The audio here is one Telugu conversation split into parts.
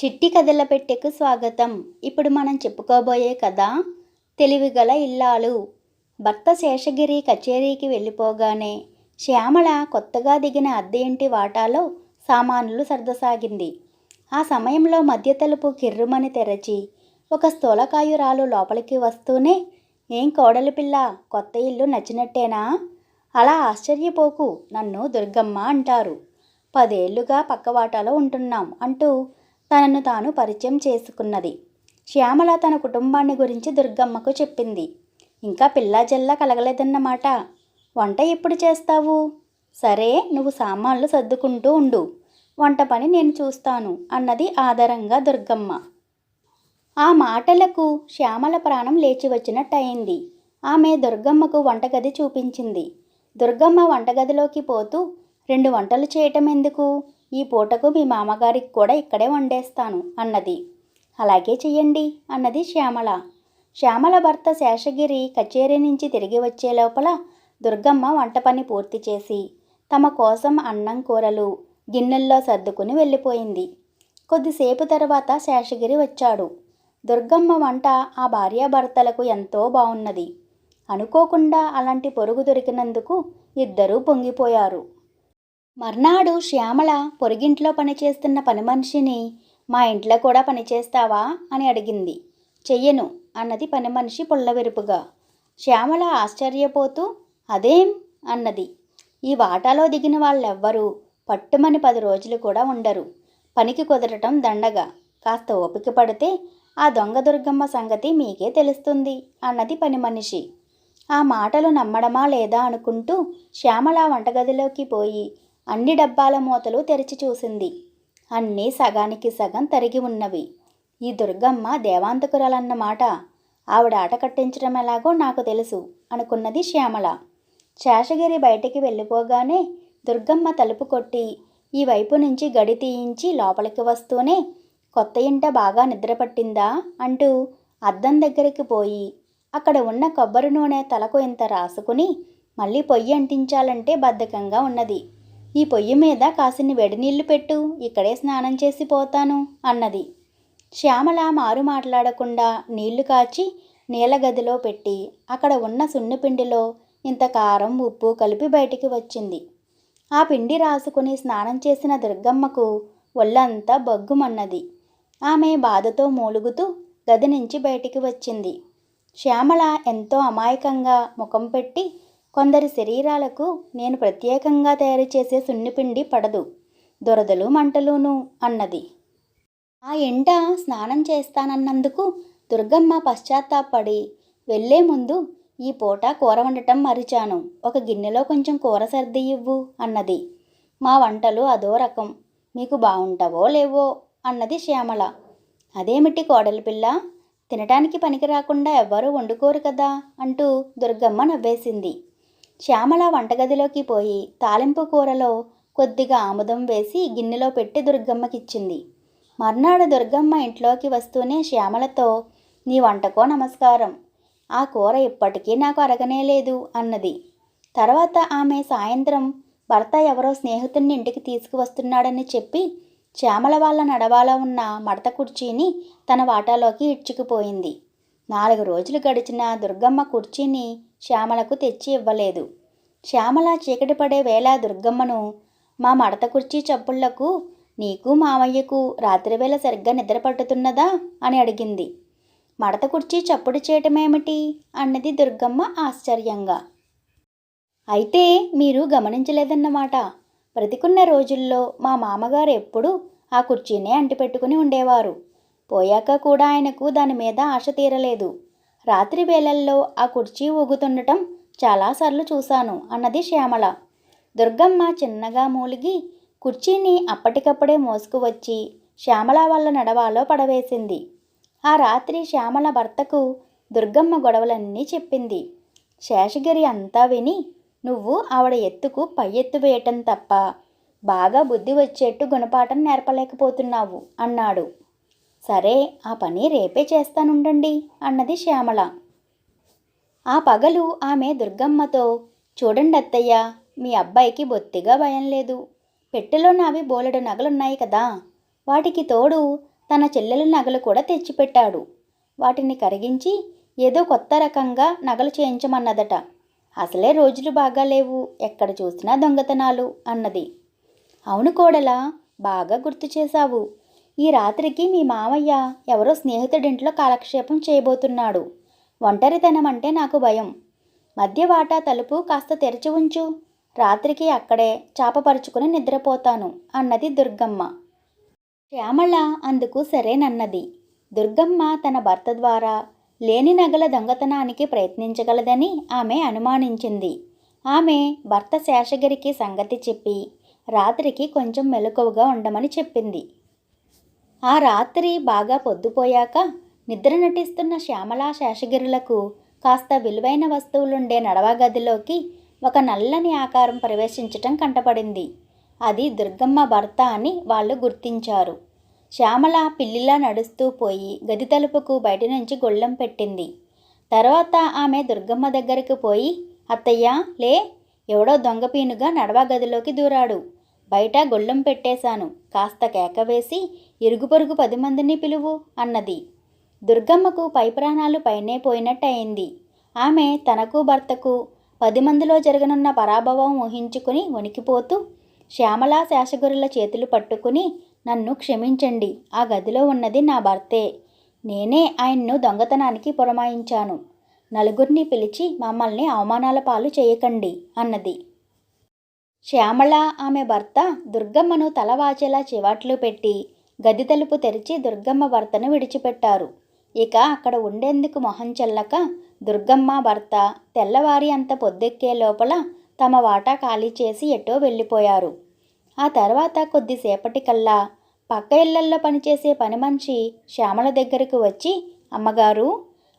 చిట్టి కథల పెట్టెకు స్వాగతం. ఇప్పుడు మనం చెప్పుకోబోయే కథ తెలివిగల ఇల్లాలు. భర్త శేషగిరి కచేరీకి వెళ్ళిపోగానే శ్యామల కొత్తగా దిగిన అద్దె ఇంటి వాటాలో సామానులు సర్దసాగింది. ఆ సమయంలో మధ్య తలుపు కిర్రుమని తెరచి ఒక స్థూలకాయురాలు లోపలికి వస్తూనే ఏం కోడలి పిల్ల కొత్త ఇల్లు నచ్చినట్టేనా? అలా ఆశ్చర్యపోకు నన్ను దుర్గమ్మ అంటారు. పదేళ్ళుగా పక్కవాటాలో ఉంటున్నాం అంటూ తనను తాను పరిచయం చేసుకున్నది. శ్యామల తన కుటుంబాన్ని గురించి దుర్గమ్మకు చెప్పింది. ఇంకా పిల్లాజల్లా కలగలేదన్నమాట. వంట ఎప్పుడు చేస్తావు? సరే నువ్వు సామాన్లు సర్దుకుంటూ ఉండు. వంట పని నేను చూస్తాను అన్నది ఆధారంగా దుర్గమ్మ. ఆ మాటలకు శ్యామల ప్రాణం లేచి వచ్చినట్టయింది. ఆమె దుర్గమ్మకు వంటగది చూపించింది. దుర్గమ్మ వంటగదిలోకి పోతూ రెండు వంటలు చేయటం ఎందుకు? ఈ పూటకు మీ మామగారికి కూడా ఇక్కడే వండేస్తాను అన్నది. అలాగే చెయ్యండి అన్నది శ్యామల. శ్యామల భర్త శేషగిరి కచేరీ నుంచి తిరిగి వచ్చే లోపల దుర్గమ్మ వంట పని పూర్తి చేసి తమ కోసం అన్నం కూరలు గిన్నెల్లో సర్దుకుని వెళ్ళిపోయింది. కొద్దిసేపు తర్వాత శేషగిరి వచ్చాడు. దుర్గమ్మ వంట ఆ భార్యాభర్తలకు ఎంతో బాగున్నది అనుకోకుండా అలాంటి పొరుగు దొరికినందుకు ఇద్దరూ పొంగిపోయారు. మర్నాడు శ్యామల పొరిగింట్లో పనిచేస్తున్న పని మనిషిని మా ఇంట్లో కూడా పనిచేస్తావా? అని అడిగింది. చెయ్యను అన్నది పని మనిషి పుల్లవిరుపుగా. శ్యామల ఆశ్చర్యపోతూ అదేం? అన్నది. ఈ వాటాలో దిగిన వాళ్ళెవ్వరూ పట్టుమని పది రోజులు కూడా ఉండరు. పనికి కుదరటం దండగా. కాస్త ఓపిక పడితే ఆ దొంగ దుర్గమ్మ సంగతి మీకే తెలుస్తుంది అన్నది పని మనిషి ఆ మాటలు నమ్మడమా లేదా అనుకుంటూ శ్యామల వంటగదిలోకి పోయి అన్ని డబ్బాల మూతలు తెరిచి చూసింది. అన్నీ సగానికి సగం తరిగి ఉన్నవి. ఈ దుర్గమ్మ దేవాంతకురాలన్నమాట ఆవిడ ఆట కట్టించడం ఎలాగో నాకు తెలుసు అనుకున్నది శ్యామల. శేషగిరి బయటికి వెళ్ళిపోగానే దుర్గమ్మ తలుపు కొట్టి ఈ వైపు నుంచి గడి తీయించి లోపలికి వస్తూనే కొత్త ఇంట బాగా నిద్రపట్టిందా అంటూ అద్దం దగ్గరికి పోయి అక్కడ ఉన్న కొబ్బరి నూనె తలకు ఇంత రాసుకుని మళ్ళీ పొయ్యి అంటించాలంటే బద్ధకంగా ఉన్నది. ఈ పొయ్యి మీద కాసిన్ని వేడి నీళ్ళు పెట్టు ఇక్కడే స్నానం చేసి పోతాను అన్నది. శ్యామల మారు మాట్లాడకుండా నీళ్ళు కాచి నీళ్ళ గదిలో పెట్టి అక్కడ ఉన్న సున్నిపిండిలో ఇంత కారం ఉప్పు కలిపి బయటికి వచ్చింది. ఆ పిండి రాసుకుని స్నానం చేసిన దుర్గమ్మకు ఒళ్ళంతా బగ్గుమన్నది. ఆమె బాధతో మూలుగుతూ గది నుంచి బయటికి వచ్చింది. శ్యామల ఎంతో అమాయకంగా ముఖం పెట్టి కొందరి శరీరాలకు నేను ప్రత్యేకంగా తయారు చేసే సున్నిపిండి పడదు. దురదలు మంటలును అన్నది. ఆ ఎంట స్నానం చేస్తానన్నందుకు దుర్గమ్మ పశ్చాత్తాపడి వెళ్ళే ముందు ఈ పూట కూర వండటం మరిచాను. ఒక గిన్నెలో కొంచెం కూర సర్ది ఇవ్వు అన్నది. మా వంటలు అదో రకం. మీకు బాగుంటావో లేవో అన్నది శ్యామల. అదేమిటి కోడలి పిల్ల? తినటానికి పనికి రాకుండా ఎవ్వరూ వండుకోరు కదా అంటూ దుర్గమ్మ నవ్వేసింది. శ్యామల వంటగదిలోకి పోయి తాలింపు కూరలో కొద్దిగా ఆముదం వేసి గిన్నెలో పెట్టి దుర్గమ్మకిచ్చింది. మర్నాడు దుర్గమ్మ ఇంట్లోకి వస్తూనే శ్యామలతో నీ వంటకో నమస్కారం. ఆ కూర ఇప్పటికీ నాకు అరగనే లేదు అన్నది. తర్వాత ఆమె సాయంత్రం భర్త ఎవరో స్నేహితుడిని ఇంటికి తీసుకువస్తున్నాడని చెప్పి శ్యామల వాళ్ళ నడవాలో ఉన్న మడత కుర్చీని తన వాటాలోకి ఇడ్చుకుపోయింది. నాలుగు రోజులు గడిచిన దుర్గమ్మ కుర్చీని శ్యామలకు తెచ్చి ఇవ్వలేదు. శ్యామల చీకటి పడే వేళ దుర్గమ్మను మా మడత కుర్చీ చప్పుళ్ళకు నీకు మామయ్యకు రాత్రివేళ సరిగ్గా నిద్ర పట్టుతున్నదా? అని అడిగింది. మడత కుర్చీ చప్పుడు చేయటమేమిటి? అన్నది దుర్గమ్మ ఆశ్చర్యంగా. అయితే మీరు గమనించలేదన్నమాట. బ్రతికున్న రోజుల్లో మా మామగారు ఎప్పుడూ ఆ కుర్చీనే అంటిపెట్టుకుని ఉండేవారు. పోయాక కూడా ఆయనకు దాని మీద ఆశ తీరలేదు. రాత్రి వేళల్లో ఆ కుర్చీ ఊగుతుండటం చాలాసార్లు చూశాను అన్నది శ్యామల. దుర్గమ్మ చిన్నగా మూలిగి కుర్చీని అప్పటికప్పుడే మోసుకువచ్చి శ్యామల వాళ్ళ నడవాలో పడవేసింది. ఆ రాత్రి శ్యామల భర్తకు దుర్గమ్మ గొడవలన్నీ చెప్పింది. శేషగిరి అంతా విని నువ్వు ఆవిడ ఎత్తుకు పై ఎత్తు వేయటం తప్ప బాగా బుద్ధి వచ్చేట్టు గుణపాఠం నేర్పలేకపోతున్నావు అన్నాడు. సరే ఆ పని రేపే చేస్తానుండండి అన్నది శ్యామల. ఆ పగలు ఆమె దుర్గమ్మతో చూడండి అత్తయ్య మీ అబ్బాయికి బొత్తిగా భయం లేదు. పెట్టెలో నావి బోలెడు నగలున్నాయి కదా. వాటికి తోడు తన చెల్లెల నగలు కూడా తెచ్చిపెట్టాడు. వాటిని కరిగించి ఏదో కొత్త రకంగా నగలు చేయించమన్నదట. అసలే రోజులు బాగా లేవు ఎక్కడ చూసినా దొంగతనాలు అన్నది. అవును కోడలా బాగా గుర్తు చేశావు. ఈ రాత్రికి మీ మామయ్య ఎవరో స్నేహితుడింట్లో కాలక్షేపం చేయబోతున్నాడు. ఒంటరితనం అంటే నాకు భయం. మధ్య వాటా తలుపు కాస్త తెరిచి ఉంచు. రాత్రికి అక్కడే చాపపరుచుకుని నిద్రపోతాను అన్నది దుర్గమ్మ. శ్యామళ అందుకు సరేనన్నది. దుర్గమ్మ తన భర్త ద్వారా లేని నగల దొంగతనానికి ప్రయత్నించగలదని ఆమె అనుమానించింది. ఆమె భర్త శేషగిరికి సంగతి చెప్పి రాత్రికి కొంచెం మెలకువగా ఉండమని చెప్పింది. ఆ రాత్రి బాగా పొద్దుపోయాక నిద్ర నటిస్తున్న శ్యామలా శేషగిరులకు కాస్త విలువైన వస్తువులుండే నడవగదిలోకి ఒక నల్లని ఆకారం ప్రవేశించటం కంటపడింది. అది దుర్గమ్మ భర్త అని వాళ్ళు గుర్తించారు. శ్యామల పిల్లిలా నడుస్తూ పోయి గది తలుపుకు బయట నుంచి గొళ్ళెం పెట్టింది. తర్వాత ఆమె దుర్గమ్మ దగ్గరికి పోయి అత్తయ్య లే ఎవడో దొంగపీనుగా నడవా గదిలోకి దూరాడు. బయట గొళ్ళెం పెట్టేశాను. కాస్త కేక వేసి ఇరుగు పొరుగు పది మందిని పిలువు అన్నది. దుర్గమ్మకు పై ప్రాణాలు పైనే పోయినట్టయింది. ఆమె తనకు భర్తకు పది మందిలో జరగనున్న పరాభవం ఊహించుకుని వణికిపోతూ శ్యామల శేషగురుల చేతులు పట్టుకుని నన్ను క్షమించండి. ఆ గదిలో ఉన్నది నా భర్తే. నేనే ఆయన్ను దొంగతనానికి పురమాయించాను. నలుగురిని పిలిచి మమ్మల్ని అవమానాల పాలు చేయకండి అన్నది. శ్యామళ ఆమె భర్త దుర్గమ్మను తలవాచేలా చివాట్లు పెట్టి గది తలుపు తెరిచి దుర్గమ్మ భర్తను విడిచిపెట్టారు. ఇక అక్కడ ఉండేందుకు మొహం చెల్లక దుర్గమ్మ భర్త తెల్లవారి అంత పొద్దెక్కే లోపల తమ వాటా ఖాళీ చేసి ఎటో వెళ్ళిపోయారు. ఆ తర్వాత కొద్దిసేపటికల్లా పక్క ఇళ్ళల్లో పనిచేసే పని మనిషి శ్యామల దగ్గరకు వచ్చి అమ్మగారు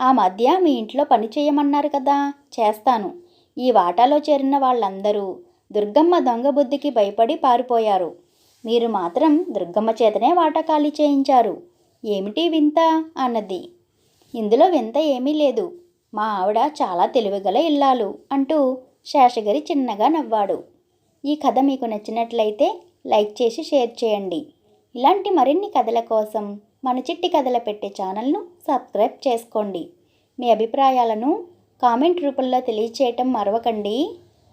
ఆ మధ్య మీ ఇంట్లో పని చేయమన్నారు కదా చేస్తాను. ఈ వాటాలో చేరిన వాళ్ళందరూ దుర్గమ్మ దొంగ బుద్ధికి భయపడి పారిపోయారు. మీరు మాత్రం దుర్గమ్మ చేతనే వాటా ఖాళీ చేయించారు. ఏమిటి వింత? అన్నది. ఇందులో వింత ఏమీ లేదు. మా ఆవిడ చాలా తెలివిగల ఇల్లాలు అంటూ శేషగిరి చిన్నగా నవ్వాడు. ఈ కథ మీకు నచ్చినట్లయితే లైక్ చేసి షేర్ చేయండి. ఇలాంటి మరిన్ని కథల కోసం మన చిట్టి కథల పెట్టే ఛానల్ను సబ్స్క్రైబ్ చేసుకోండి. మీ అభిప్రాయాలను కామెంట్ రూపంలో తెలియచేయటం మరవకండి.